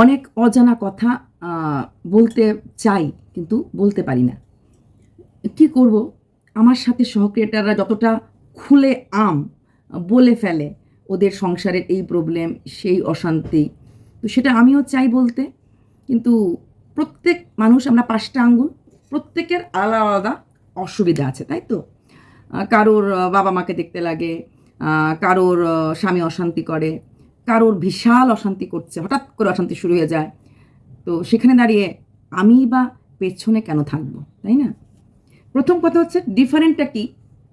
অনেক অজানা কথা বলতে চাই কিন্তু বলতে পারি না। কি করব? আমার সাথে সহক্রিয়েটাররা যতটা খুলে আম বলে ফেলে ওদের সংসারের এই প্রবলেম সেই অশান্তি, তো সেটা আমিও চাই বলতে। কিন্তু প্রত্যেক মানুষ, আমরা পাঁচটা আঙ্গুল, প্রত্যেকের আলাদা আলাদা অসুবিধা আছে, তাই তো? কারোর বাবা মাকে দেখতে লাগে কারোর স্বামী অশান্তি করে কারোর বিশাল অশান্তি করছে, হঠাৎ করে অশান্তি শুরু হয়ে যায়। তো সেখানে দাঁড়িয়ে আমি বা পেছনে কেন থাকব, তাই না? প্রথম কথা হচ্ছে ডিফারেন্টটা কি?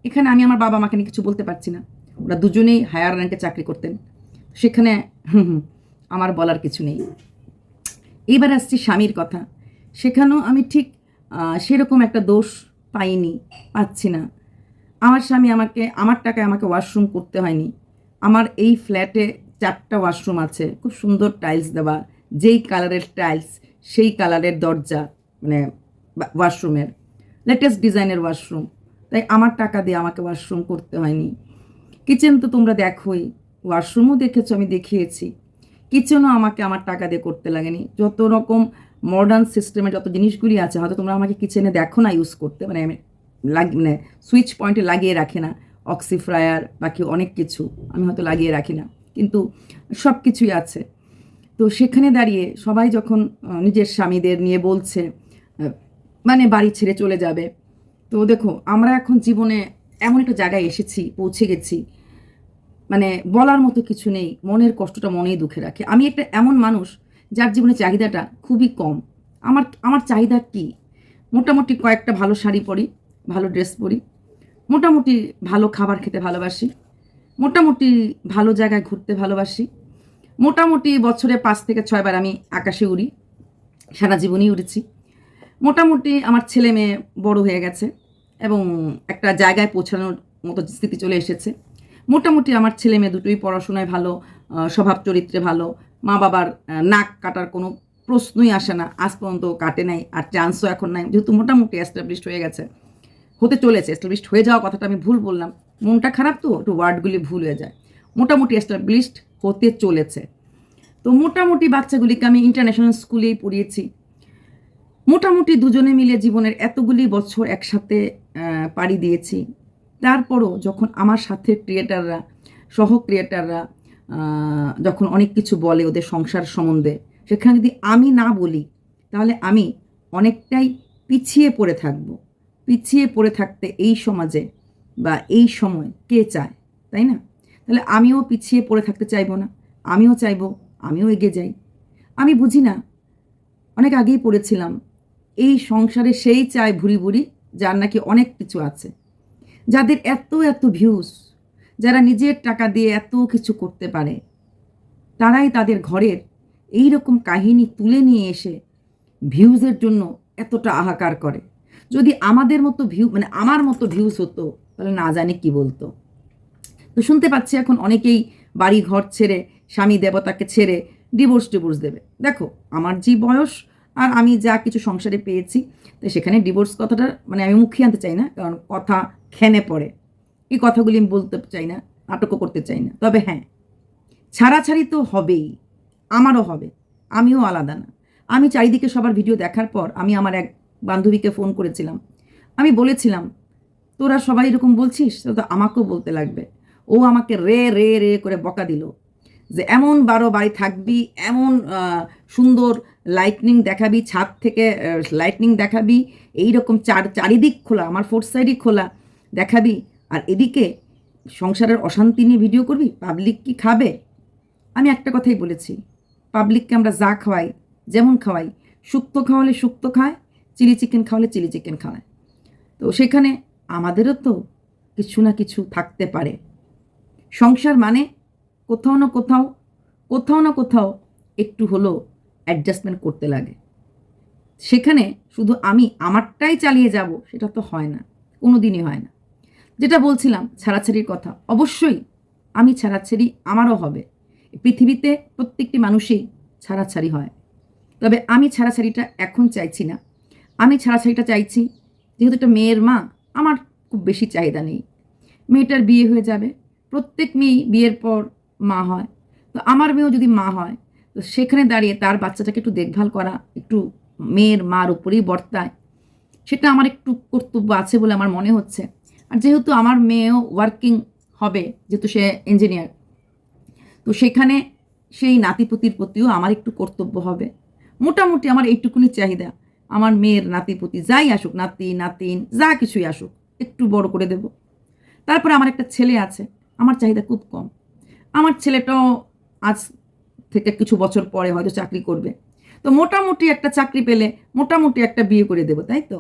এখানে আমি আমার বাবা মাকে নিয়ে কিছু বলতে পারছি না। ওরা দুজনেই হায়ার র্যাঙ্কে চাকরি করতেন। সেখানে আমার বলার কিছু নেই। এবার আসছি স্বামীর কথা। সেখানেও আমি ঠিক সেরকম একটা দোষ পাইনি, পাচ্ছি না। আমার স্বামী আমাকে, আমার টাকায় আমাকে ওয়াশরুম করতে হয়নি। আমার এই ফ্ল্যাটে চারটা ওয়াশরুম আছে, খুব সুন্দর টাইলস দেওয়া। যেই কালারের টাইলস সেই কালারের দরজা মানে ওয়াশরুমের লেটেস্ট ডিজাইনের ওয়াশরুম তাই আমার টাকা দিয়ে আমাকে ওয়াশরুম করতে হয়নি। কিচেন তো তোমরা দেখোই ওয়াশরুমও দেখেছ, আমি দেখিয়েছি। কিচেনও আমাকে আমার টাকা দিয়ে করতে লাগেনি। যত রকম মডার্ন সিস্টেমের যত জিনিসগুলি আছে, হয়তো তোমরা আমাকে কিচেনে দেখো না ইউজ করতে মানে আমি লাগ মানে সুইচ পয়েন্টে লাগিয়ে রাখি না। অক্সিফ্রায়ার বাকি অনেক কিছু আমি হয়তো লাগিয়ে রাখি না। কিন্তু সব কিছুই আছে। তো সেখানে দাঁড়িয়ে সবাই যখন নিজের স্বামীদের নিয়ে বলছে মানে বাড়ি ছেড়ে চলে যাবে, তো দেখো, আমরা এখন জীবনে এমন একটা জায়গায় এসেছি, পৌঁছে গেছি মানে বলার মতো কিছু নেই, মনের কষ্টটা মনেই দুঃখে রাখে। আমি একটা এমন মানুষ যার জীবনে চাহিদাটা খুবই কম। আমার আমার চাহিদা কি? মোটামুটি কয়েকটা ভালো শাড়ি পরি, ভালো ড্রেস পরি, মোটামুটি ভালো খাবার খেতে ভালোবাসি। মোটামুটি ভালো জায়গায় ঘুরতে ভালোবাসি। মোটামুটি বছরে পাঁচ থেকে ছয়বার আমি আকাশে উড়ি, সারা জীবনই উড়েছি। মোটামুটি আমার ছেলে মেয়ে বড় হয়ে গেছে এবং একটা জায়গায় পৌঁছানোর মতো স্থিতি চলে এসেছে। মোটামুটি আমার ছেলে মেয়ে দুটোই পড়াশোনায় ভালো স্বভাব চরিত্রে ভালো, মা বাবার নাক কাটার কোনো প্রশ্নই আসে না, আজ পর্যন্ত কাটে নাই, আর চান্সও এখন নাই। যেহেতু মোটামুটি এস্টাবলিশড হয়ে গেছে, হতে চলেছে এস্টাবলিশড হয়ে যাওয়া কথাটা আমি ভুল বললাম। মনটা খারাপ তো, একটু ওয়ার্ডগুলি ভুল হয়ে যায়। মোটামুটি এস্টাবলিশড হতে চলেছে। তো মোটামুটি বাচ্চাগুলিকে আমি ইন্টারন্যাশনাল স্কুলেই পড়িয়েছি। মোটামুটি দুজনে মিলে জীবনের এতগুলি বছর একসাথে পাড়ি দিয়েছি। তারপরও যখন আমার সাথে ক্রিয়েটাররা সহ ক্রিয়েটাররা যখন অনেক কিছু বলে ওদের সংসার সম্বন্ধে, সেখানে যদি আমি না বলি, তাহলে আমি অনেকটাই পিছিয়ে পড়ে থাকব। পিছিয়ে পড়ে থাকতে এই সমাজে বা এই সময় কে চায়, তাই না? তাহলে আমিও পিছিয়ে পড়ে থাকতে চাইব না, আমিও চাইব, আমিও এগিয়ে যাই। আমি বুঝি না, অনেক আগেই পড়েছিলাম, এই সংসারে সেই চায় ভুরি ভুরি যার নাকি অনেক কিছু আছে। যাদের এত এত ভিউজ যারা নিজের টাকা দিয়ে এত কিছু করতে পারে, তারাই তাদের ঘরের এই রকম কাহিনী তুলে নিয়ে এসে ভিউজের জন্য এতটা আহাকার করে। যদি আমাদের মতো ভিউ মানে আমার মতো ভিউজ হতো তাহলে না জানি কি বলতো? তো শুনতে পাচ্ছি এখন অনেকেই বাড়ি ঘর ছেড়ে, স্বামী দেবতাকে ছেড়ে ডিভোর্স টিভোর্স দেবে। দেখো, আমার যে বয়স আর আমি যা কিছু সংসারে পেয়েছি, তো সেখানে ডিভোর্স কথাটা মানে আমি মুখিয়ে আনতে চাই না, কারণ কথা খেনে পড়ে। এই কথাগুলি আমি বলতে চাই না, নাটকও করতে চাই না। তবে হ্যাঁ ছাড়াছাড়ি তো হবেই, আমারও হবে, আমিও আলাদা না। আমি চারিদিকে সবার ভিডিও দেখার পর আমি আমার এক বান্ধবীকে ফোন করেছিলাম। আমি বলেছিলাম তোরা সবাই এরকম বলছিস? তো আমাকেও বলতে লাগবে। ও আমাকে রে রে রে করে বকা দিল যে এমন বারো বাড়ি থাকবি, এমন সুন্দর লাইটনিং দেখাবি, ছাদ থেকে লাইটনিং দেখাবি এই রকম চার, চারিদিক খোলা, আমার ফোর্থ সাইডই খোলা দেখাবি আর এদিকে সংসারের অশান্তি নিয়ে ভিডিও করবি পাবলিক কি খাবে? আমি একটা কথাই বলেছি পাবলিককে আমরা যা খাওয়াই, যেমন খাওয়াই, শুক্তো খাওয়ালে শুক্তো খায়, চিলি চিকেন খাওয়ালে চিলি চিকেন খাওয়ায় তো সেখানে আমাদেরও তো কিছু না কিছু থাকতে পারে। সংসার মানে কোথাও না কোথাও কোথাও না কোথাও একটু হলেও অ্যাডজাস্টমেন্ট করতে লাগে। সেখানে শুধু আমি আমারটাই চালিয়ে যাব, সেটা তো হয় না কোনো দিনই হয় না। যেটা বলছিলাম, ছাড়াছাড়ির কথা, অবশ্যই আমি ছাড়াছাড়ি আমারও হবে। পৃথিবীতে প্রত্যেকটি মানুষই ছাড়াছাড়ি হয়। তবে আমি ছাড়াছাড়িটা এখন চাইছি না। আমি ছাড়াছাড়িটা চাইছি, যেহেতু একটা মেয়ের মা আমার খুব বেশি চাহিদা নেই। মেয়েটার বিয়ে হয়ে যাবে, প্রত্যেক মেয়েই বিয়ের পর মা হয়। তো আমার মেয়েও যদি মা হয়, তো সেখানে দাঁড়িয়ে তার বাচ্চাটাকে একটু দেখভাল করা, একটু মেয়ের মার উপরেই বর্তায়, সেটা আমার একটু কর্তব্য আছে বলে আমার মনে হচ্ছে। আর যেহেতু আমার মেয়েও ওয়ার্কিং হবে, যেহেতু সে ইঞ্জিনিয়ার তো সেখানে সেই নাতিপুতির প্রতিও আমার একটু কর্তব্য হবে। মোটামুটি আমার এইটুকুনি চাহিদা। আমার মেয়ের নাতিপুতি যাই আসুক, নাতি, নাতিন, যা কিছুই আসুক, একটু বড় করে দেব। তারপরে আমার একটা ছেলে আছে, আমার চাহিদা খুব কম। আমার ছেলেটাও আজ থেকে কিছু বছর পরে হয়তো চাকরি করবে। তো মোটামুটি একটা চাকরি পেলে মোটামুটি একটা বিয়ে করে দেবো, তাই তো?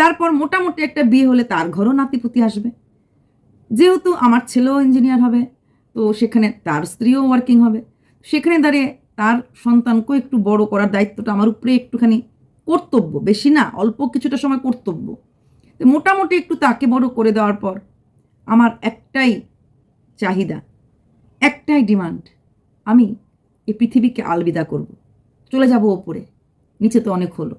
তারপর মোটামুটি একটা বিয়ে হলে তার ঘরও নাতিপুতি আসবে। যেহেতু আমার ছেলেও ইঞ্জিনিয়ার হবে, তো সেখানে তার স্ত্রীও ওয়ার্কিং হবে। সেখানে দাঁড়িয়ে তার সন্তানকেও একটু বড় করার দায়িত্বটা আমার উপরে একটুখানি কর্তব্য, বেশি না, অল্প কিছুটা সময় কর্তব্য। তো মোটামুটি একটু তাকে বড় করে দেওয়ার পর আমার একটাই চাহিদা, একটাই ডিমান্ড, আমি এই পৃথিবীকে আলবিদা করব। চলে যাব ওপরে, নিচে তো অনেক হলো।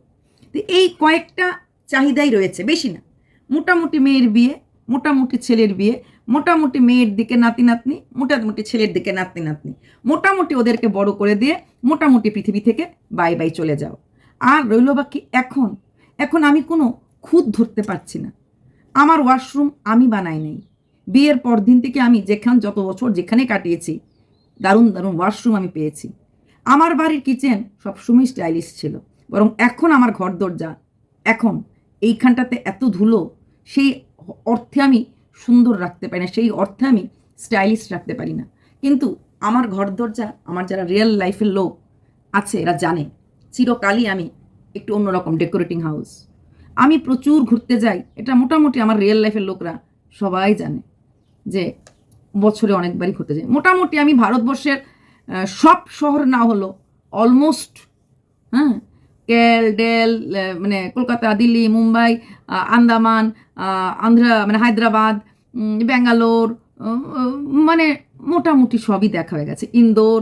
তো এই কয়েকটা চাহিদাই রয়েছে, বেশি না। মোটামুটি মেয়ের বিয়ে, মোটামুটি ছেলের বিয়ে, মোটামুটি মেয়ের দিকে নাতি নাতনি মোটামুটি ছেলের দিকে নাতনি নাতনি মোটামুটি ওদেরকে বড় করে দিয়ে মোটামুটি পৃথিবী থেকে বাই বাই চলে যাও। আর রইল বাকি এখন। এখন আমি কোনো খুদ ধরতে পারছি না। আমার ওয়াশরুম আমি বানাই নাই। বিয়ের পর দিন থেকে আমি যেখান যত বছর যেখানে কাটিয়েছি, দারুণ দারুণ ওয়াশরুম আমি পেয়েছি। আমার বাড়ির কিচেন সবসময় স্টাইলিশ ছিল, বরং এখন আমার ঘর দরজা, এখন এইখানটাতে এত ধুলো, সেই অর্থে আমি সুন্দর রাখতে পারি না, সেই অর্থে আমি স্টাইলিশ রাখতে পারি না। কিন্তু আমার ঘর দরজা, আমার যারা রিয়েল লাইফের লোক আছে, এরা জানে। চিরকালই আমি একটু অন্যরকম ডেকোরেটিং হাউস আমি প্রচুর ঘুরতে যাই, এটা মোটামুটি আমার রিয়েল লাইফের লোকরা সবাই জানে যে বছরে অনেকবারই ঘুরতে যাই। মোটামুটি আমি ভারতবর্ষের সব শহর না হলো অলমোস্ট হ্যাঁ কেল, ডেল মানে কলকাতা, দিল্লি, মুম্বাই আন্দামান আন্ধ্রা মানে হায়দ্রাবাদ ব্যাঙ্গালোর মানে মোটামুটি সবই দেখা হয়ে গেছে। ইন্দোর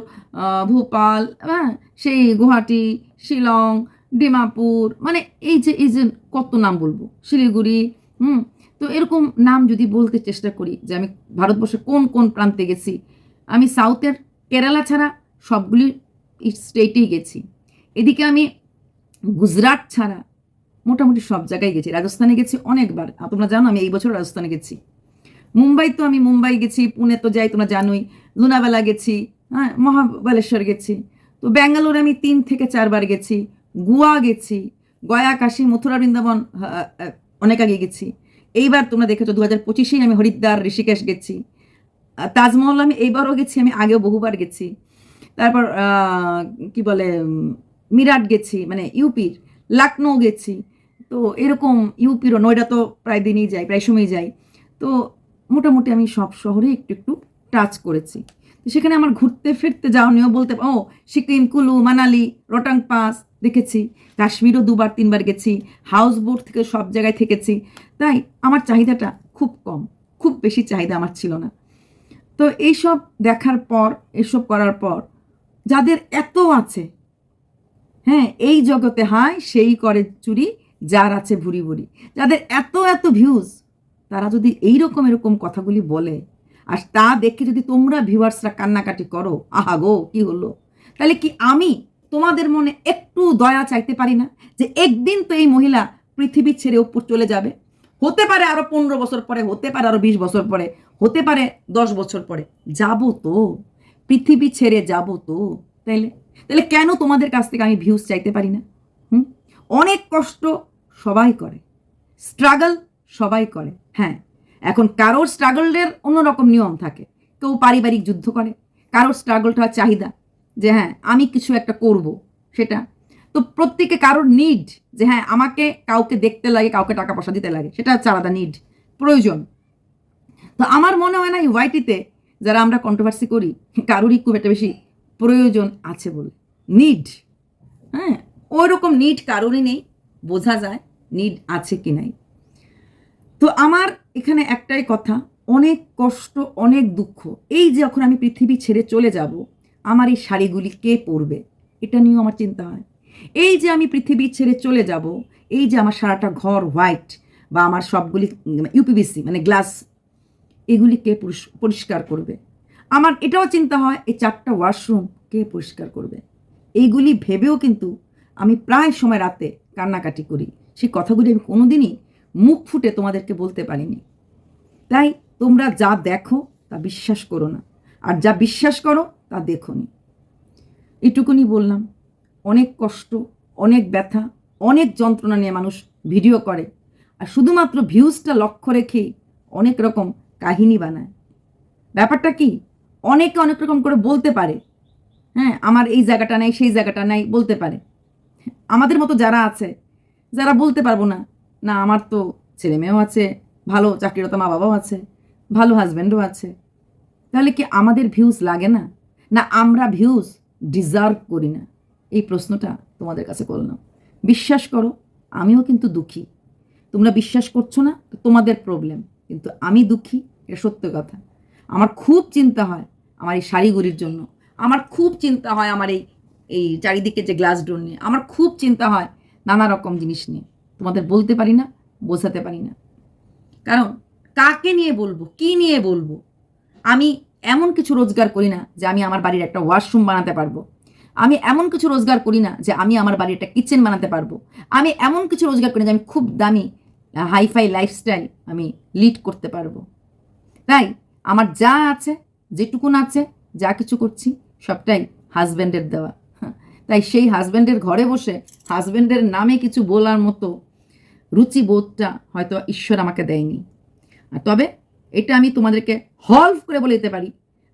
ভোপাল হ্যাঁ সেই গুয়াহাটি শিলং, ডিমাপুর মানে এই যে এই যে কত নাম বলব? শিলিগুড়ি, হুম? তো এরকম নাম যদি বলতে চেষ্টা করি যে আমি ভারতবর্ষের কোন কোন প্রান্তে গেছি, আমি সাউথের কেরালা ছাড়া সবগুলি স্টেটেই গেছি। এদিকে আমি গুজরাট ছাড়া মোটামুটি সব জায়গায় গেছি। রাজস্থানে গেছি অনেকবার। তোমরা জানো আমি এই বছর রাজস্থানে গেছি। মুম্বাই তো আমি মুম্বাই গেছি, পুনে তো যাই, তোমরা জানোই। লুনাবেলা গেছি হ্যাঁ মহাবালেশ্বর গেছি। তো ব্যাঙ্গালোরে আমি তিন থেকে চারবার গেছি, গোয়া গেছি, গয়া, কাশী, মথুরা, বৃন্দাবন অনেক আগে গেছি। এইবার তোমরা দেখেছ দু হাজার পঁচিশেই আমি হরিদ্বার, ঋষিকেশ গেছি। তাজমহল আমি এইবারও গেছি, আমি আগেও বহুবার গেছি। তারপর কি বলে মিরাট গেছি মানে ইউপির লখনৌ গেছি। তো এরকম ইউপিরও নয়ডা তো প্রায় দিনই যাই প্রায় সময়ই যাই তো মোটামুটি আমি সব শহরে একটু একটু টাচ করেছি। সেখানে আমার ঘুরতে ফিরতে যাওয়া বলতে ও, সিকিম, কুলু, মানালি, রটাং পাস দেখেছি, কাশ্মীরও দুবার, তিনবার গেছি হাউস বোট থেকে সব জায়গায় থেকেছি, তাই আমার চাহিদাটা খুব কম, খুব বেশি চাহিদা আমার ছিল না। তো এইসব দেখার পর, এসব করার পর, যাদের এত আছে হ্যাঁ এই জগতে হায়, সেই করে চুরি, যার আছে ভুরি ভুরি। যাদের এত এত ভিউজ তারা যদি এই রকম এরকম কথাগুলি বলে আর তা দেখে যদি তোমরা ভিউয়ার্সরা কান্নাকাটি করো, আহা গো, কি হলো? তাহলে কি আমি তোমাদের মনে একটু দয়া চাইতে পারি না যে একদিন তো এই মহিলা পৃথিবী ছেড়ে উপর চলে যাবে? হতে পারে আরও পনেরো বছর পরে, হতে পারে আরও বিশ বছর পরে, হতে পারে দশ বছর পরে। যাব তো, পৃথিবী ছেড়ে যাব তো, তাইলে? তাহলে কেন তোমাদের কাছ থেকে আমি ভিউজ চাইতে পারি না? হুম? অনেক কষ্ট সবাই করে স্ট্রাগল সবাই করে হ্যাঁ। এখন কারোর স্ট্রাগলের অন্যরকম নিয়ম থাকে। কেউ পারিবারিক যুদ্ধ করে, কারোর স্ট্রাগলটা হয় চাহিদা, যে হ্যাঁ আমি কিছু একটা করব সেটা। তো প্রত্যেকে কারোর নিড যে হ্যাঁ আমাকে কাউকে দেখতে লাগে, কাউকে টাকা পয়সা দিতে লাগে, সেটা হচ্ছে আলাদা নিড প্রয়োজন। তো আমার মনে হয় না এই ওয়াইটিতে যারা আমরা কন্ট্রোভার্সি করি, কারোরই খুব একটা বেশি প্রয়োজন আছে বলে। নিড হ্যাঁ ওই রকম নিড কারোরই নেই, বোঝা যায় নিড আছে কি নাই। তো আমার এখানে একটাই কথা, অনেক কষ্ট, অনেক দুঃখ, এই যে যখন আমি পৃথিবী ছেড়ে চলে যাব, আমার এই শাড়িগুলি কে পরবে? এটা নিয়েও আমার চিন্তা হয়। এই যে আমি পৃথিবী ছেড়ে চলে যাব, এই যে আমার সারাটা ঘর হোয়াইট বা আমার সবগুলি ইউপিবিসি মানে গ্লাস, এগুলি কে পরিষ্কার করবে? আমার এটাও চিন্তা হয়, এই চারটা ওয়াশরুম কে পরিষ্কার করবে? এইগুলি ভেবেও কিন্তু আমি প্রায় সময় রাতে কান্নাকাটি করি। সেই কথাগুলি আমি কোনোদিনই মুখ ফুটে তোমাদেরকে বলতে পারিনি। তাই তোমরা যা দেখো, তা বিশ্বাস করো না। আর যা বিশ্বাস করো, তা দেখো নি। এটুকুনি বললাম। অনেক কষ্ট, অনেক ব্যথা, অনেক যন্ত্রণা নিয়ে মানুষ ভিডিও করে। আর শুধুমাত্র ভিউজটা লক্ষ্য রেখেই অনেক রকম কাহিনী বানায়। ব্যাপারটা কি? অনেকে অনেক রকম করে বলতে পারে। হ্যাঁ আমার এই জায়গাটা নাই, সেই জায়গাটা নাই বলতে পারে। আমাদের মতো যারা আছে, যারা বলতে পারব না না, আমার তো ছেলে মেয়েও আছে, ভালো চাকরিরত মা বাবাও আছে, ভালো হাজব্যান্ডও আছে। তাহলে কি আমাদের ভিউজ লাগে না? না, আমরা ভিউজ ডিজার্ভ করি না? এই প্রশ্নটা তোমাদের কাছে করলাম। বিশ্বাস করো, আমিও কিন্তু দুঃখী। তোমরা বিশ্বাস করছ না, তো তোমাদের প্রবলেম কিন্তু আমি দুঃখী, এটা সত্য কথা। আমার খুব চিন্তা হয় আমার এই শাড়িগুলির জন্য। আমার খুব চিন্তা হয় আমার এই এই চারিদিকে যে গ্লাস ডোর নিয়ে। আমার খুব চিন্তা হয় নানা রকম জিনিস নিয়ে। তোমাদের বলতে পারি না, বোঝাতে পারি না। কারণ কাকে নিয়ে বলব, কি নিয়ে বলব? আমি এমন কিছু রোজগার করি না যে আমি আমার বাড়ির একটা ওয়াশরুম বানাতে পারব। আমি এমন কিছু রোজগার করি না যে আমি আমার বাড়ির একটা কিচেন বানাতে পারব। আমি এমন কিছু রোজগার করি না যে আমি খুব দামি হাইফাই লাইফস্টাইল আমি লিড করতে পারব। তাই আমার যা আছে, যেটুকুন আছে, যা কিছু করছি, সবটাই হাজব্যান্ডের দেওয়া। তাই সেই হাজব্যান্ডের ঘরে বসে হাজব্যান্ডের নামে কিছু বলার মতো রুচিবোধটা হয়তো ঈশ্বর আমাকে দেয়নি। আর তবে এটা আমি তোমাদেরকে হলফ করে বলে দিতে পারি।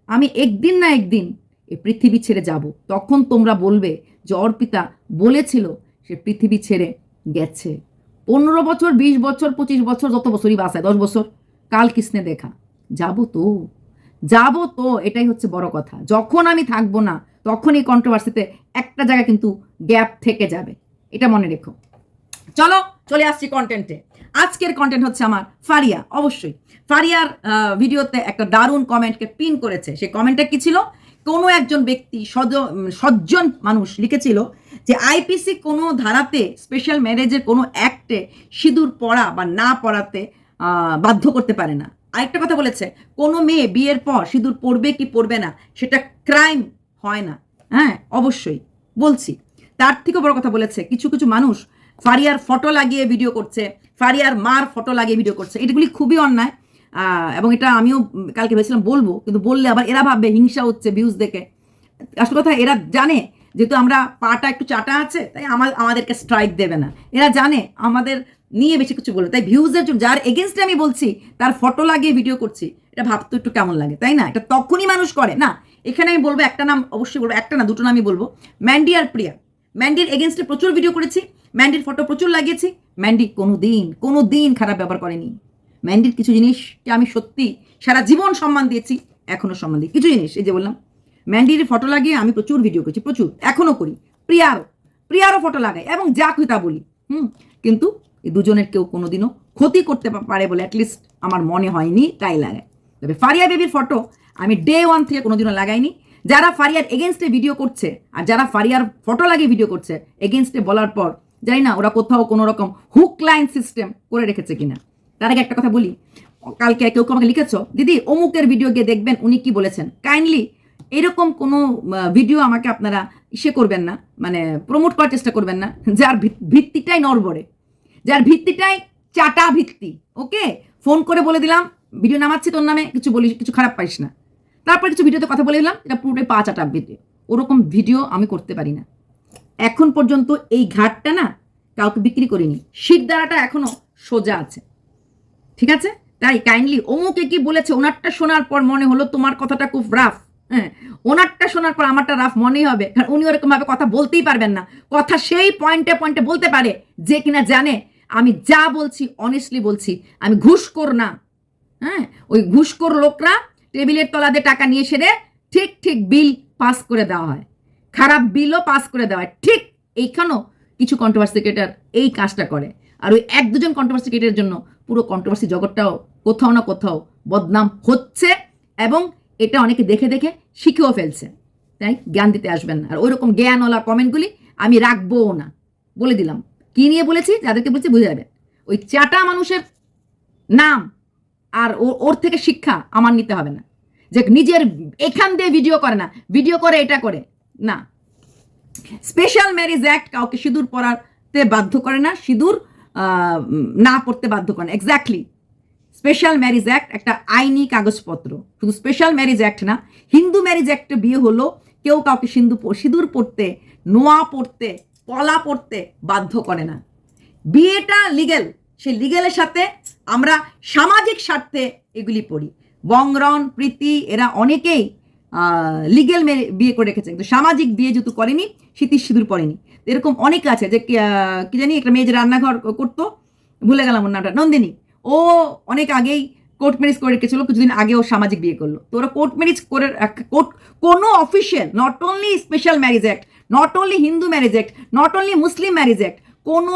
আমি একদিন না একদিন এই পৃথিবী ছেড়ে যাব। তখন তোমরা বলবে যে অর্পিতা বলেছিল সে পৃথিবী ছেড়ে গেছে। পনেরো বছর, বিশ বছর, পঁচিশ বছর, যত বছরই বাসায় দশ বছর, কাল কৃষ্ণে দেখা। যাব তো যাব তো, এটাই হচ্ছে বড় কথা। যখন আমি থাকব না, তখন এই কন্ট্রোভার্সিতে একটা জায়গা কিন্তু গ্যাপ থেকে যাবে। এটা মনে রেখো। চলো চলে আসছি কন্টেন্টে আজকের কন্টেন্ট হচ্ছে আমার ফারিয়া, অবশ্যই। ফারিয়ার ভিডিওতে একটা দারুণ কমেন্টকে পিন করেছে। সেই কমেন্টটা কি ছিল? কোনো একজন ব্যক্তি সজ সজ্জন মানুষ লিখেছিল যে আইপিসি কোনো ধারাতে স্পেশাল ম্যারেজের কোনো অ্যাক্টে সিঁদুর পড়া বা না পড়াতে বাধ্য করতে পারে না। আরেকটা কথা বলেছে, কোনো মেয়ে বিয়ের পর সিঁদুর পড়বে কি পড়বে না, সেটা ক্রাইম হয় না। হ্যাঁ অবশ্যই। বলছি। তার থেকেও বড় কথা বলেছে, কিছু কিছু মানুষ ফারিয়ার ফটো লাগিয়ে ভিডিও করছে, ফারিয়ার মার ফটো লাগিয়ে ভিডিও করছে। এগুলি খুবই অন্যায় এবং এটা আমিও কালকে ভেবেছিলাম বলব, কিন্তু বললে আবার এরা ভাববে, হিংসা হচ্ছে ভিউজ দেখে। আসল কথা, এরা জানে যেহেতু আমরা পাটা একটু চাটা আছে, তাই আমার আমাদেরকে স্ট্রাইক দেবে না। এরা জানে, আমাদের নিয়ে বেশি কিছু বলবে তাই ভিউজের জন্য, যার এগেনস্টে আমি বলছি, তার ফটো লাগিয়ে ভিডিও করছি, এটা ভাবতে একটু কেমন লাগে, তাই না? এটা তখনই মানুষ করে। না, এখানে আমি বলব একটা নাম অবশ্যই বলব, একটা না, দুটো নামই বলব। ম্যান্ডি আর প্রিয়া। ম্যান্ডির এগেনস্টে প্রচুর ভিডিও করেছি, ম্যান্ডির ফটো প্রচুর লাগিয়েছি। ম্যান্ডি কোনো দিন কোনো দিন খারাপ ব্যবহার করেনি। ম্যান্ডির কিছু জিনিসকে আমি সত্যি সারা জীবন সম্মান দিয়েছি এখনও সম্মান দিই। কিছু জিনিস, এই যে বললাম, ম্যান্ডির ফটো লাগিয়ে আমি প্রচুর ভিডিও করছি, প্রচুর এখনও করি। প্রিয়ারও প্রিয়ারও ফটো লাগাই, এবং যা খুঁজে তা বলি, হুম? কিন্তু এই দুজনের কেউ কোনোদিনও ক্ষতি করতে পারে বলে অ্যাটলিস্ট আমার মনে হয়নি, তাই লাগাই। তবে ফারিয়া বেবির ফটো আমি ডে ওয়ান থেকে কোনোদিনও লাগাইনি যারা ফারিয়ার এগেনস্টে ভিডিও করছে, আর যারা ফারিয়ার ফটো লাগিয়ে ভিডিও করছে এগেনস্টে বলার পর, জানি না ওরা কোথাও কোনো রকম হুক লাইন সিস্টেম করে রেখেছে কিনা। তার আগে একটা কথা বলি, কালকে কেউ কেউ আমাকে লিখেছ, দিদি, অমুকের ভিডিও গিয়ে দেখবেন, উনি কি বলেছেন? কাইন্ডলি এরকম কোনো ভিডিও আমাকে আপনারা ইসে করবেন না মানে প্রমোট করার চেষ্টা করবেন না, যার ভিত্তিটাই নড়বড়ে। যার ভিত্তিটাই চাটা ভিত্তি ওকে ফোন করে বলে দিলাম ভিডিও নামাচ্ছি তোর নামে, কিছু বলিস, কিছু খারাপ পাইস না। তারপর কিছু ভিডিওতে কথা বলে দিলাম এটা পুরোটাই পা চাটা ভিডিও ওরকম ভিডিও আমি করতে পারি না। এখন পর্যন্ত এই ঘাটটা না কাউকে বিক্রি করিনি। শীত দ্বারাটা এখনও সোজা আছে। ঠিক আছে? তাই কাইন্ডলি অমুকে কি বলেছে? ওনারটা শোনার পর মনে হলো তোমার কথাটা খুব রাফ হ্যাঁ ওনারটা শোনার পর আমারটা রাফ মনেই হবে। কারণ উনি ওরকমভাবে কথা বলতেই পারবেন না। কথা সেই পয়েন্টে পয়েন্টে বলতে পারে যে কিনা জানে। আমি যা বলছি অনেস্টলি বলছি, আমি ঘুষখোর না। হ্যাঁ ওই ঘুষখোর লোকরা টেবিলের তলাতে টাকা নিয়ে সেরে ঠিক ঠিক বিল পাস করে দেওয়া হয়। খারাপ বিলও পাস করে দেওয়া হয়। ঠিক এইখানেও কিছু কন্ট্রোভার্সি ক্রিয়েটার এই কাজটা করে। আর ওই এক দুজন কন্ট্রোভার্সি ক্রিয়েটারের জন্য পুরো কন্ট্রোভার্সি জগৎটাও কোথাও না কোথাও বদনাম হচ্ছে এবং এটা অনেকে দেখে দেখে শিখেও ফেলছে। তাই জ্ঞান দিতে আসবেন না। আর ওই রকম জ্ঞানওয়ালা কমেন্টগুলি আমি রাখবোও না। বলে দিলাম। কী নিয়ে বলেছি? যাদেরকে বলছি বুঝে যাবে ওই চাটা মানুষের নাম আর ওর থেকে শিক্ষা আমার নিতে হবে না। যে নিজের এখান দিয়ে ভিডিও করে না ভিডিও করে এটা করে, না। স্পেশাল ম্যারেজ অ্যাক্ট কাউকে সিঁদুর পরাতে বাধ্য করে না, সিঁদুর না পড়তে বাধ্য করে না। এক্স্যাক্টলি স্পেশাল ম্যারেজ অ্যাক্ট একটা আইনি কাগজপত্র। শুধু স্পেশাল ম্যারেজ অ্যাক্ট না, হিন্দু ম্যারেজ অ্যাক্টে বিয়ে হলো, কেউ কাউকে সিন্ধু সিঁদুর পড়তে, নোয়া পড়তে, পলা পড়তে বাধ্য করে না। বিয়েটা লিগেল সেই লিগেলের সাথে আমরা সামাজিক স্বার্থে এগুলি পড়ি। বংরন প্রীতি, এরা অনেকেই লিগেল বিয়ে করে রেখেছে কিন্তু সামাজিক বিয়ে যেহেতু করেনি, স্মৃতির সিঁদুর পড়েনি। এরকম অনেক আছে যে কি জানি, একটা মেয়ে যে রান্নাঘর করতো, ভুলে গেলাম ওর নামটা, নন্দিনী। ও অনেক আগেই কোর্ট ম্যারেজ করে রেখেছিল, কিছুদিন আগে ও সামাজিক বিয়ে করল। তো ওরা কোর্ট ম্যারেজ করে কোর্ট কোনো official not only special marriage act not only Hindu marriage act not only Muslim marriage act কোনো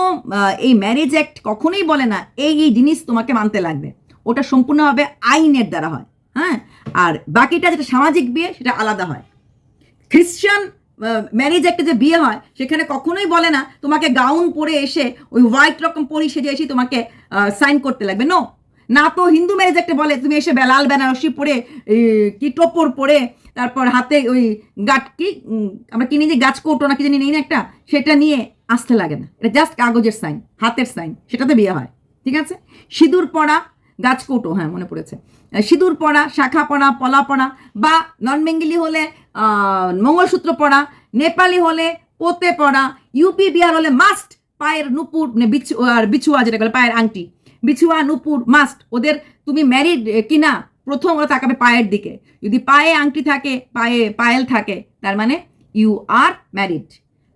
এই ম্যারেজ অ্যাক্ট কখনোই বলে না, এই এই জিনিস তোমাকে মানতে লাগবে। ওটা সম্পূর্ণভাবে আইনের দ্বারা হয় হ্যাঁ? আর বাকিটা যেটা সামাজিক বিয়ে, সেটা আলাদা হয়। খ্রিশ্চান ম্যারেজ একটা যে বিয়ে হয়, সেখানে কখনোই বলে না, তোমাকে গাউন পরে এসে ওই হোয়াইট রকম পরি সেজে এসে তোমাকে সাইন করতে লাগবে। নো না তো হিন্দু ম্যারেজ একটা বলে, তুমি এসে বেলাল বেনারসি পরে কি টোপর পরে তারপর হাতে ওই গাট কি আমরা কিনে যে গাছ কৌটো না কি জানি নেই না একটা, সেটা নিয়ে আসতে লাগে না। এটা জাস্ট কাগজের সাইন হাতের সাইন সেটাতে বিয়ে হয়, ঠিক আছে? সিঁদুর পড়া, গাছ কৌটো হ্যাঁ মনে পড়েছে। সিঁদুর পড়া, শাখা পড়া, পলা পড়া, বা নন বেঙ্গলি হলে মঙ্গলসূত্র পড়া নেপালি হলে পোতে পড়া ইউপি বিহার হলে মাস্ট পায়ের নুপুর মানে বিছু, আর বিছুয়া যেটা বলে, পায়ের আংটি। বিছুয়া, নুপুর মাস্ট ওদের তুমি ম্যারিড কিনা প্রথম ওরা তাকাবে পায়ের দিকে। যদি পায়ে আংটি থাকে, পায়ে পায়েল থাকে, তার মানে ইউ আর ম্যারিড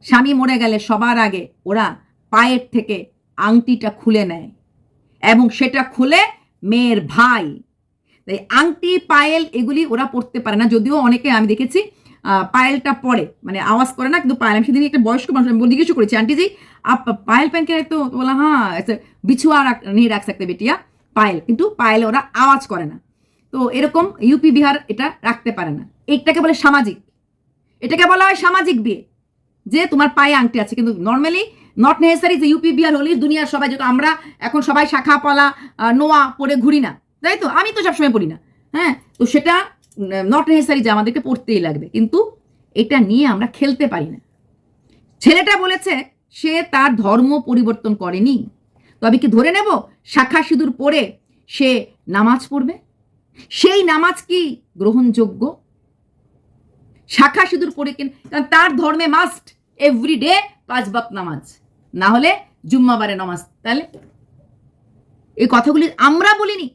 স্বামী মরে গেলে সবার আগে ওরা পায়ের থেকে আংটিটা খুলে নেয় এবং সেটা খুলে মেয়ের ভাই। তাই আংটি, পায়েল এগুলি ওরা পড়তে পারে না। যদিও অনেকে আমি দেখেছি পায়েলটা পরে মানে আওয়াজ করে না, কিন্তু পায়েল, আমি সেদিন একটা বয়স্ক মানুষ, আমি জিজ্ঞেস করেছি। আন্টি জি, আপ, পায়েল প্যান কেন তো বলা হ্যাঁ বিছুয়া নিয়ে রাখ সাকতে বেটিয়া, পায়েল। কিন্তু পায়েল ওরা আওয়াজ করে না। তো এরকম ইউপি বিহার এটা রাখতে পারে না। এইটাকে বলে সামাজিক। এটাকে বলা হয় সামাজিক বিয়ে। যে তোমার পায়ে আংটি আছে। কিন্তু নর্মালি নট নেসেসারি যে ইউপি বিহার হলি দুনিয়ার সবাই যেহেতু আমরা এখন সবাই শাখা পলা নোয়া পরে ঘুরি না। তাই তো? আমি তো সবসময় পড়ি না। হ্যাঁ? তো সেটা নট নেসেসারি যে আমাদেরকে পড়তেই লাগবে। কিন্তু এটা নিয়ে আমরা খেলতে পারি না। ছেলেটা বলেছে, সে তার ধর্ম পরিবর্তন করেনি। তবে কি ধরে নেব? শাখা সিঁদুর পরে সে নামাজ পড়বে? সেই নামাজ কি গ্রহণযোগ্য? শাখা সিঁদুর পরে কিন, কারণ তার ধর্মে মাস্ট এভরি ডে পাঁচ বাক নামাজ। না হলে জুম্মাবারে নামাজ। তাহলে এই কথাগুলি আমরা বলিনি।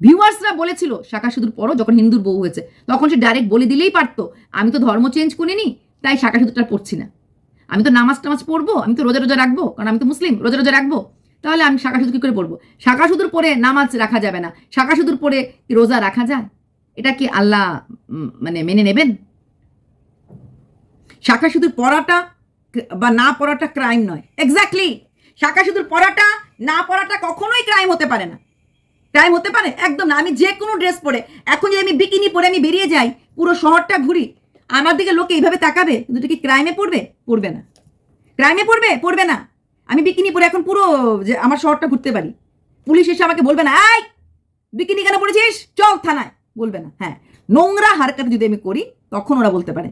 ভিউয়ার্সরা বলেছিল, শাখা সিঁদুর পরও যখন হিন্দুর বউ হয়েছে। তখন সে ডাইরেক্ট বলে দিলেই পারতো, আমি তো ধর্ম চেঞ্জ করিনি, তাই শাখা সিঁদুরটা পড়ছি না। আমি তো নামাজ টামাজ পড়ব, আমি তো রোজা রোজা রাখব, কারণ আমি তো মুসলিম, রোজা রোজা রাখব। তাহলে আমি শাখা সিঁদুর কী করে পড়ব শাখা সিঁদুর পরে নামাজ রাখা যাবে না। শাখা সিঁদুর পরে রোজা রাখা যায়? এটা কি আল্লাহ মানে মেনে নেবেন? শাখা সিঁদুর পড়াটা বা না পড়াটা ক্রাইম নয়। এক্স্যাক্টলি শাখা সিঁদুর পড়াটা, না পড়াটা কখনোই ক্রাইম হতে পারে না। ক্রাইম হতে পারে? একদম না। আমি যে কোনো ড্রেস পরে, এখন যদি আমি বিকিনি পরে আমি বেরিয়ে যাই, পুরো শহরটা ঘুরি, আমার দিকে লোকে এইভাবে তাকাবে? কিন্তু কি ক্রাইমে পড়বে? পড়বে না। ক্রাইমে পড়বে? পড়বে না। আমি বিকিনি পরে এখন পুরো যে আমার শহরটা ঘুরতে পারি। পুলিশ এসে আমাকে বলবে না এই বিকিনি কেন পড়েছিস? চল থানায়। বলবে না হ্যাঁ। নোংরা হারকাত যদি আমি করি, তখন ওরা বলতে পারে।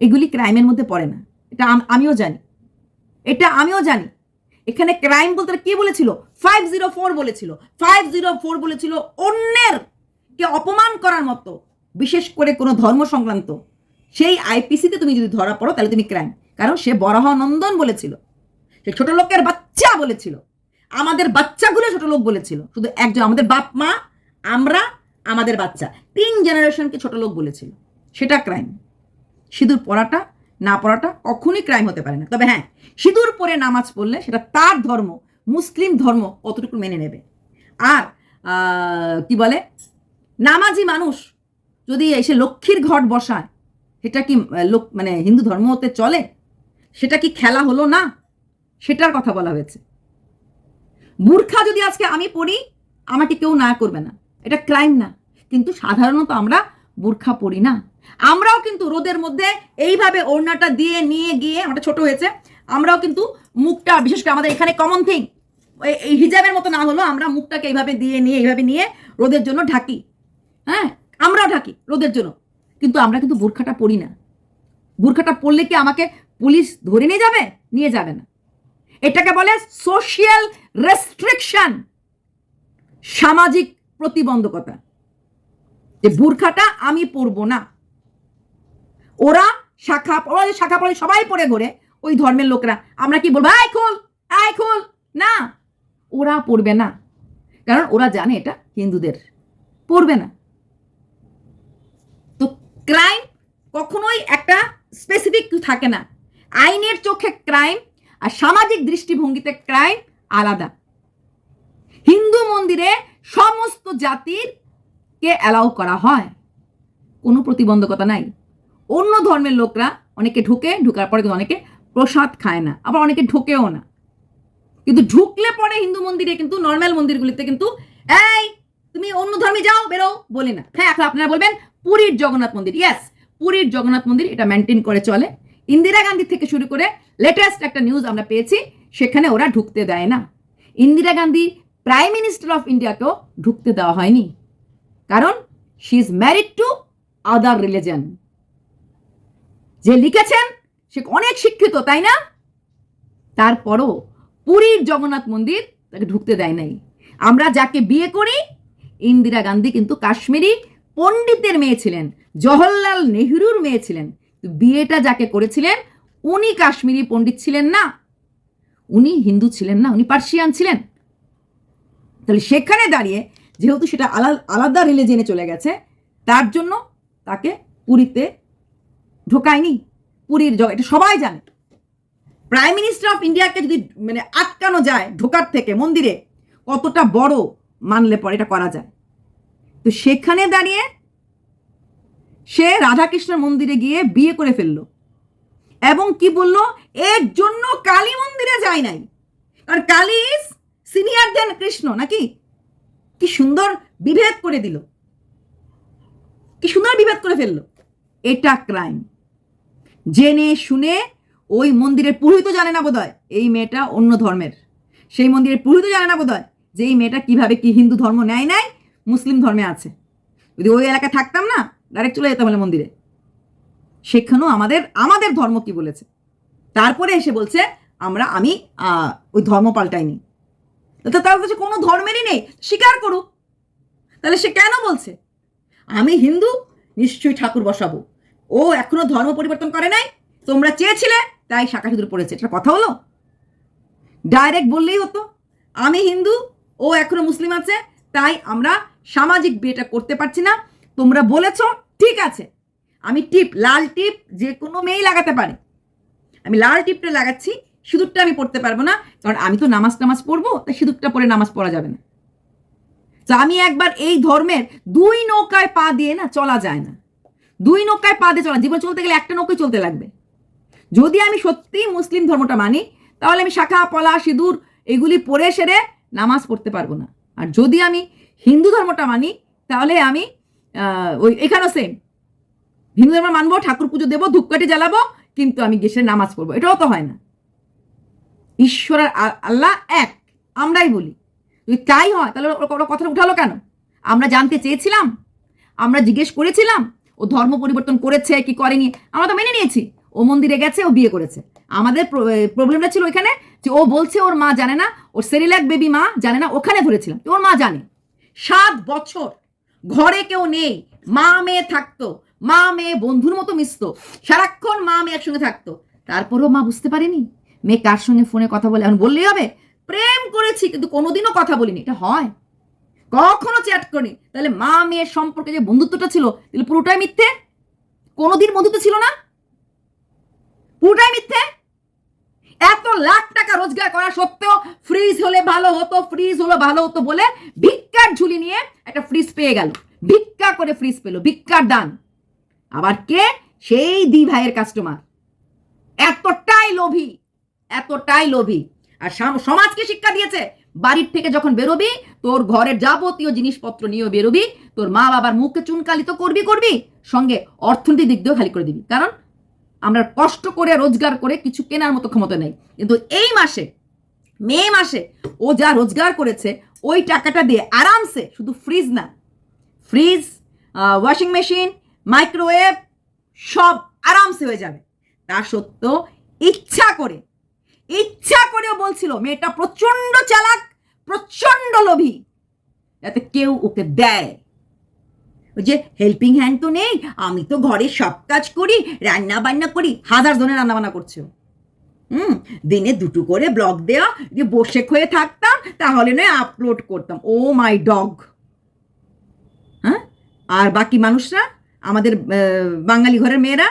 এগুলি ক্রাইমের মধ্যে পড়ে না। এটা আমিও জানি। এটা আমিও জানি। এখানে ক্রাইম বলতে কি বলেছিল? ফাইভ জিরো ফোর বলেছিল। ফাইভ জিরো ফোর বলেছিল অন্যের কে অপমান করার মতো, বিশেষ করে কোনো ধর্ম সংক্রান্ত। সেই আইপিসিতে তুমি যদি ধরা পড়ো, তাহলে তুমি ক্রাইম কারণ সে বরাহ নন্দন বলেছিল। সে ছোট লোকের বাচ্চা বলেছিল। আমাদের বাচ্চাগুলো ছোট লোক বলেছিল। শুধু একজন, আমাদের বাপ, মা, আমরা, আমাদের বাচ্চা। তিন জেনারেশনকে ছোট লোক বলেছিল। সেটা ক্রাইম সিঁদুর পড়াটা না পড়াটা কখনই ক্রাইম হতে পারে না। তবে হ্যাঁ সিঁদুর পরে নামাজ পড়লে সেটা তার ধর্ম, মুসলিম ধর্ম কতটুকু মেনে নেবে। আর কি বলে? নামাজি মানুষ যদি এসে লক্ষ্মীর ঘট বসায়, সেটা কি লোক মানে হিন্দু ধর্ম হতে চলে? সেটা কি খেলা হলো না? সেটার কথা বলা হয়েছে। বুর্খা যদি আজকে আমি পড়ি, আমাকে কেউ না করবে না। এটা ক্রাইম না। কিন্তু সাধারণত আমরা বুর্খা পড়ি না। আমরাও কিন্তু রোদের মধ্যে এইভাবে ওড়নাটা দিয়ে নিয়ে গিয়ে, আমারটা ছোট হয়েছে, আমরাও কিন্তু মুখটা, বিশেষ করে আমাদের এখানে কমন থিং এই হিজাবের মতো না হলো আমরা মুখটাকে এইভাবে দিয়ে নিয়ে, এইভাবে নিয়ে রোদের জন্য ঢাকি। হ্যাঁ? আমরাও ঢাকি রোদের জন্য। কিন্তু আমরা কিন্তু বোরখাটা পরি না। বুর্খাটা পরলে কি আমাকে পুলিশ ধরে নিয়ে যাবে? নিয়ে যাবে না। এটাকে বলে সোশিয়াল রেস্ট্রিকশন সামাজিক প্রতিবন্ধকতা। যে বুর্খাটা আমি পরবো না। ওরা শাখা ওরা শাখা পড়ে, সবাই পড়ে ঘোরে, ওই ধর্মের লোকরা। আমরা কি বলব, আয় খোল আয় খোল, না। ওরা পড়বে না। কারণ ওরা জানে এটা হিন্দুদের। পড়বে না। তো ক্রাইম কখনোই একটা স্পেসিফিক থাকে না। আইনের চোখে ক্রাইম আর সামাজিক দৃষ্টিভঙ্গিতে ক্রাইম আলাদা। হিন্দু মন্দিরে সমস্ত জাতির কে অ্যালাউ করা হয়? কোনো প্রতিবন্ধকতা নাই। অন্য ধর্মের লোকরা অনেকে ঢুকে, ঢুকার পরে কিন্তু অনেকে প্রসাদ খায় না, আবার অনেকে ঢোকেও না। কিন্তু ঢুকলে পরে হিন্দু মন্দিরে কিন্তু নর্মাল মন্দিরগুলিতে কিন্তু, এই, তুমি অন্য ধর্মে যাও বেরো বলে না। হ্যাঁ আপনারা বলবেন পুরীর জগন্নাথ মন্দির। ইয়েস পুরীর জগন্নাথ মন্দির এটা মেনটেন করে চলে। ইন্দিরা গান্ধী থেকে শুরু করে লেটেস্ট একটা নিউজ আমরা পেয়েছি, সেখানে ওরা ঢুকতে দেয় না। Indira Gandhi prime minister of ইন্ডিয়াকেও ঢুকতে দেওয়া হয়নি। কারণ she is married to other religion যে লিখেছেন, সে অনেক শিক্ষিত, তাই না? তারপরও পুরীর জগন্নাথ মন্দির তাকে ঢুকতে দেয় নাই। আমরা যাকে বিয়ে করি, ইন্দিরা গান্ধী কিন্তু কাশ্মীরি পণ্ডিতের মেয়ে ছিলেন, জওহরলাল নেহরুর মেয়ে ছিলেন। বিয়েটা যাকে করেছিলেন, উনি কাশ্মীরি পণ্ডিত ছিলেন না। উনি হিন্দু ছিলেন না, উনি পার্সিয়ান ছিলেন। তাহলে সেখানে দাঁড়িয়ে যেহেতু সেটা আলাদা আলাদা রিলিজেনে চলে গেছে, তার জন্য তাকে পুরীতে ঢোকায়নি। পুরীর জগ এটা সবাই জানে। প্রাইম মিনিস্টার অফ ইন্ডিয়াকে যদি মানে আটকানো যায় ঢোকার থেকে মন্দিরে, কতটা বড় মানলে পরে এটা করা যায়। তো সেখানে দাঁড়িয়ে সে রাধাকৃষ্ণ মন্দিরে গিয়ে বিয়ে করে ফেলল। এবং কি বলল? এর জন্য কালী মন্দিরে যায় নাই। আর Kali is senior then Krishna নাকি? কি সুন্দর বিভেদ করে দিল। কি সুন্দর বিভেদ করে ফেলল। এটা ক্রাইম জেনে শুনে ওই মন্দিরের পুরোহিত জানে না বোধহয়, এই মেয়েটা অন্য ধর্মের। সেই মন্দিরের পুরোহিত জানে না বোধহয় যে এই মেয়েটা কীভাবে কি হিন্দু ধর্ম নেয় নাই, মুসলিম ধর্মে আছে। যদি ওই এলাকায় থাকতাম না ডাইরেক্ট চলে যেতাম বলে মন্দিরে। সেখানেও আমাদের আমাদের ধর্ম কি বলেছে? তারপরে এসে বলছে, আমরা, আমি ওই ধর্ম পাল্টাইনি। তো তার কাছে কোনো ধর্মেরই নেই স্বীকার করুক? তাহলে সে কেন বলছে? আমি হিন্দু, নিশ্চয়ই ঠাকুর বসাবো। ও এখনও ধর্ম পরিবর্তন করে নাই, তোমরা চেয়েছিলে, তাই শাখা সিঁদুর পড়েছে। এটা কথা হলো? ডাইরেক্ট বললেই হতো, আমি হিন্দু, ও এখনও মুসলিম আছে, তাই আমরা সামাজিক বিয়েটা করতে পারছি না। তোমরা বলেছ ঠিক আছে। আমি টিপ, লাল টিপ যে কোনো মেয়েই লাগাতে পারে। আমি লাল টিপটা লাগাচ্ছি, সিঁদুরটা আমি পড়তে পারব না, কারণ আমি তো নামাজ টামাজ পড়ব, তাই সিঁদুরটা পরে নামাজ পড়া যাবে না। তো আমি একবার এই ধর্মের দুই নৌকায় পা দিয়ে না চলা যায় না। দুই নৌকায় পা দিয়ে চলা, জীবন চলতে গেলে একটা নৌকায় চলতে লাগবে। যদি আমি সত্যিই মুসলিম ধর্মটা মানি, তাহলে আমি শাখা, পলা, সিঁদুর এগুলি পরে সেরে নামাজ পড়তে পারব না। আর যদি আমি হিন্দু ধর্মটা মানি, তাহলে আমি ওই এখানেও সেম হিন্দু ধর্ম মানবো, ঠাকুর পুজো দেবো, ধূপকাঠি জ্বালাবো, কিন্তু আমি গেসে নামাজ পড়ব। এটাও তো হয় না। ঈশ্বর আর আল্লাহ এক। আমরাই বলি। যদি তাই হয়, তাহলে ওর কথাটা উঠালো কেন? আমরা জানতে চেয়েছিলাম, আমরা জিজ্ঞেস করেছিলাম, ও ধর্ম পরিবর্তন করেছে, কি করেনি? আমরা তো মেনে নিয়েছি। ও মন্দিরে গেছে, ও বিয়ে করেছে। আমাদের প্রবলেমটা ছিল ওইখানে যে ও বলছে ওর মা জানে না, ওর সেরিল্যাক বেবি মা জানে না, ওখানে ধরেছিলাম। ওর মা জানে। সাত বছর ঘরে কেউ নেই, মা মেয়ে থাকতো, মা মেয়ে বন্ধুর মতো মিশতো, সারাক্ষণ মা মেয়ে একসঙ্গে থাকতো। তারপরেও মা বুঝতে পারেনি, মেয়ে কার সঙ্গে ফোনে কথা বলে, এখন বললেই হবে, প্রেম করেছি কিন্তু কোনোদিনও কথা বলিনি, এটা হয়। কখনো চ্যাট করিনি, তাহলে মা মেয়ের সম্পর্কে যে বন্ধুত্বটা ছিল, তাহলে পুরোটাই মিথ্যে? কোনোদিন বন্ধুত্ব ছিল না? পুরোটাই মিথ্যে? এত লাখ টাকা রোজগার করা সত্ত্বেও ফ্রিজ হলে ভালো হতো ফ্রিজ হলো ভালো হতো বলে ভিক্ষার ঝুলি নিয়ে একটা ফ্রিজ পেয়ে গেল। ভিক্ষা করে ফ্রিজ পেল, ভিক্ষার দান। আবার কে? সেই দি ভাইয়ের কাস্টমার এতটাই লোভী এতটাই লোভী। আর সাম- সমাজকে শিক্ষা দিয়েছে, বাড়ির থেকে যখন বেরোবি, তোর ঘরের যাবতীয় জিনিসপত্র নিয়ে বেরোবি, তোর মা বাবার মুখে চুনকালি তো করবি করবি, সঙ্গে অর্থনৈতিক দিক দিয়েও খালি করে দিবি। কারণ আমরা কষ্ট করে, রোজগার করে কিছু কেনার মতো ক্ষমতা নেই। কিন্তু এই মাসে, মে মাসে ও যা রোজগার করেছে, ওই টাকাটা দিয়ে আরামসে, শুধু ফ্রিজ না ফ্রিজ ওয়াশিং মেশিন মাইক্রোওয়েভ সব আরামসে হয়ে যাবে। তা সত্ত্বেও ইচ্ছা করে, ইচ্ছা করেও বলছিল, মেয়েটা প্রচণ্ড চালাক প্রচণ্ড লোভী, যাতে কেউ ওকে দেয়। ওই যে হেল্পিং হ্যান্ড তো নেই, আমি তো ঘরে সব কাজ করি, রান্না বান্না করি, হাজার জনের রান্না বান্না করছে হুম, দিনে দুটো করে ব্লগ দেওয়া, যে বসে হয়ে থাকতাম, তাহলে নয় আপলোড করতাম। ও মাই ডগ হ্যাঁ আর বাকি মানুষরা, আমাদের বাঙালি ঘরের মেয়েরা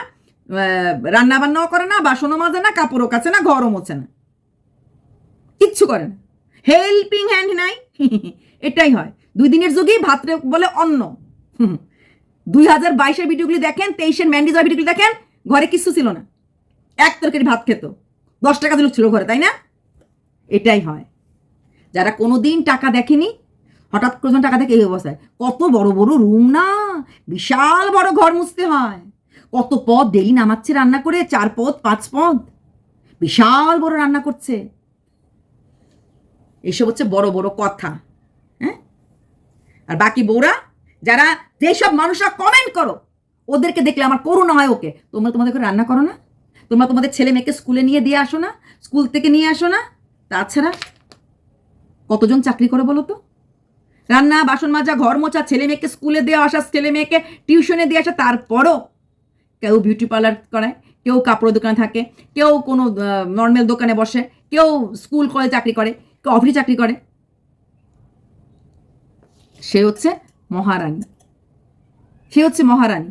রান্না বান্নাও করে না, বাসনও মাজে না, কাপড়ও কাছে না, ঘরও মোছে না। কিচ্ছু করে না। হেল্পিং হ্যান্ড নাই। এটাই হয়। দুই দিনের যুগেই ভাত রে- বলে অন্ন। হুম। দুই হাজার বাইশের ভিডিওগুলি দেখেন, তেইশের ম্যান্ডিজার ভিডিওগুলি দেখেন, ঘরে কিচ্ছু ছিল না। এক তরকারি ভাত খেত। দশ টাকা দিল ছিল ঘরে, তাই না? এটাই হয়। যারা কোনো দিন টাকা দেখেনি, হঠাৎ করে টাকা দেখে এই অবস্থায়, কত বড় বড় রুম না? বিশাল বড় ঘর মুছতে হয়। কত পদ ডেলি নামাচ্ছে রান্না করে, চার পদ, পাঁচ পদ। বিশাল বড় রান্না করছে। এসব হচ্ছে বড় বড় কথা হ্যাঁ? আর বাকি বউরা? যারা যেসব মানুষরা কমেন্ট করো, ওদেরকে দেখলে আমার করুণা হয় ওকে। তোমরা তোমাদের রান্না করো না? তোমরা তোমাদের ছেলে মেয়েকে স্কুলে নিয়ে দিয়ে আসো না? স্কুল থেকে নিয়ে আসো না? তাছাড়া কতজন চাকরি করে বলো তো? রান্না, বাসন মাজা, ঘর মোছা, ছেলে মেয়েকে স্কুলে দেওয়া আসা, ছেলে মেয়েকে টিউশনে দিয়ে আসা, তারপরও কেউ বিউটি পার্লার করায়, কেউ কাপড়ের দোকানে থাকে, কেউ কোনো নর্মাল দোকানে বসে, কেউ স্কুল কলেজ চাকরি করে, কেউ অফিসে চাকরি করে। সে হচ্ছে মহারানী। সে হচ্ছে মহারানী।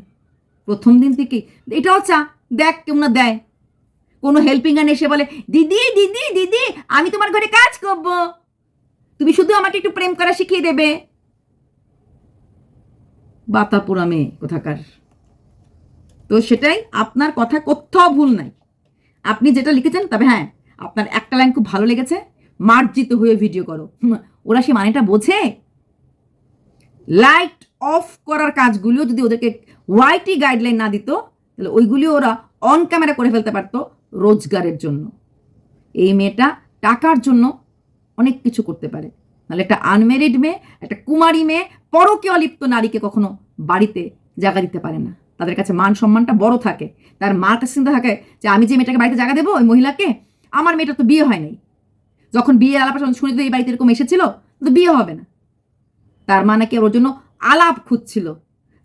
প্রথম দিন থেকে, এটাও চা, দেখ কেমন দেয়। কোনো হেল্পিং হ্যান্ড এসে বলে, দিদি দিদি দিদি, আমি তোমার ঘরে কাজ করব। তুমি শুধু আমাকে একটু প্রেম করা শিখিয়ে দেবে। বাতাপুরা মেয়ে কোথাকার। তো সেটাই, আপনার কথা কোথাও ভুল নাই। আপনি যেটা লিখেছেন, তবে হ্যাঁ আপনার একটা লাইন খুব ভালো লেগেছে, মার্জিত হয়ে ভিডিও করো। ওরা সে মানেটা বোঝে? লাইট অফ করার কাজগুলিও যদি ওদেরকে ওয়াইটি গাইডলাইন না দিত, তাহলে ওইগুলিও ওরা অন ক্যামেরা করে ফেলতে পারতো রোজগারের জন্য। এই মেয়েটা টাকার জন্য অনেক কিছু করতে পারে। নাহলে একটা আনমেরিড মেয়ে, একটা কুমারী মেয়ে পরকে অলিপ্ত নারীকে কখনো বাড়িতে জায়গা দিতে পারে না। তাদের কাছে মান সম্মানটা বড় থাকে। তার মার কাছে চিন্তা থাকে যে, আমি যে মেয়েটাকে বাড়িতে জায়গা দেবো, ওই মহিলাকে? আমার মেয়েটা তো বিয়ে হয় নাই। যখন বিয়ে আলাপ শুনে তো এই বাড়িতে এরকম এসেছিল, তো বিয়ে হবে না। তার মানে কি? ওর জন্য আলাপ খুঁজছিল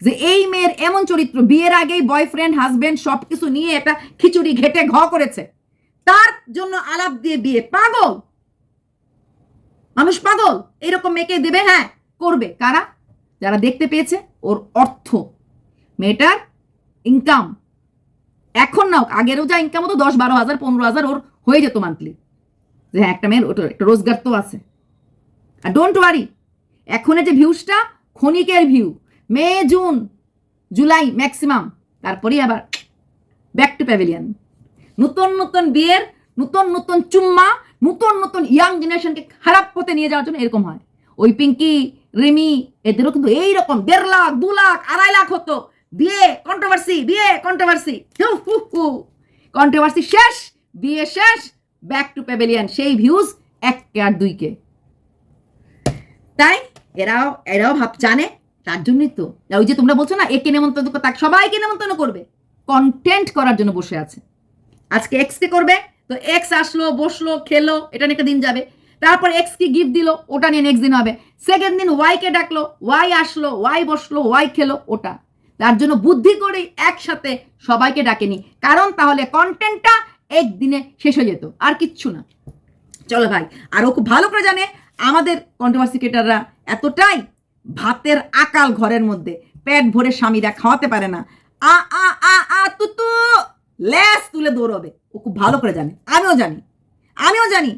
যে এই মেয়ের এমন চরিত্র, বিয়ের আগেই বয়ফ্রেন্ড হাজবেন্ড সব কিছু নিয়ে একটা খিচুড়ি ঘেটে ঘ করেছে। তার জন্য আলাপ দিয়ে বিয়ে। পাগল! মানুষ পাগল! এরকম মেয়েকে দেবে হ্যাঁ করবে। কারা? যারা দেখতে পেয়েছে ওর অর্থ। মেয়েটার ইনকাম এখন না আগেরও যা ইনকাম হতো, দশ, বারো হাজার, পনেরো হাজার ওর হয়ে যেত মান্থলি যে হ্যাঁ একটা মেয়ের ওটা, একটা রোজগার তো আছে। আর ডোন্ট ওয়ারি এখনের যে ভিউজটা ক্ষণিকের view May, June, July maximum তারপরেই আবার ব্যাক টু প্যাভিলিয়ন নতুন নতুন বিয়ের, নতুন নতুন চুম্মা, নতুন নতুন ইয়াং জেনারেশনকে খারাপ পথে নিয়ে যাওয়ার জন্য এরকম হয়। ওই পিঙ্কি, রিমি, এদেরও কিন্তু এইরকম, দেড় লাখ, দু লাখ, আড়াই লাখ হতো। বিয়ে কন্ট্রোভার্সি বিয়ে কন্ট্রোভার্সি কন্ট্রোভার্সি শেষ, বিয়ে শেষ ব্যাক টু প্যাভিলিয়ন সেই ভিউজ এক কে আর দুই কে। তাই এরাও এরাও ভাব, জানে? তার জন্যই তো। ওই যে তোমরা বলছো না একে নেমন্তন্ন তাকে সবাইকে নেমন্তন্ন করবে। কন্টেন্ট করার জন্য বসে আছে। আজকে এক্স কে করবে, তো এক্স আসলো, বসল, খেলো, এটা নিয়ে একটা দিন যাবে। তারপর এক্স কি গিফট দিল, ওটা নিয়ে নেক্সট দিন হবে। সেকেন্ড দিন ওয়াই কে ডাকলো ওয়াই আসলো ওয়াই বসল ওয়াই খেলো, ওটা। তার জন্য বুদ্ধি করে একসাথে সবাইকে ডাকেনি। কারণ তাহলে কন্টেন্টটা একদিনে শেষ হয়ে যেত, আর কিচ্ছু না। চলো ভাই আর ও খুব ভালো করে জানে আমাদের কন্ট্রোভার্সি ক্রিয়েটাররা এতটাই ভাতের আকাল ঘরের মধ্যে পেট ভরে স্বামীরা খাওয়াতে পারে না আ আ আ আ তু তু লেস তুলে দৌড়বে ও খুব ভালো করে জানে আমিও জানি আমিও জানি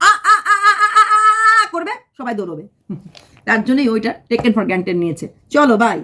আ আ আ আ আ আ করবে সবাই দৌড়বে তার জন্যই ওইটা টেকেন ফর গ্যান্টেড নিয়েছে চলো বাই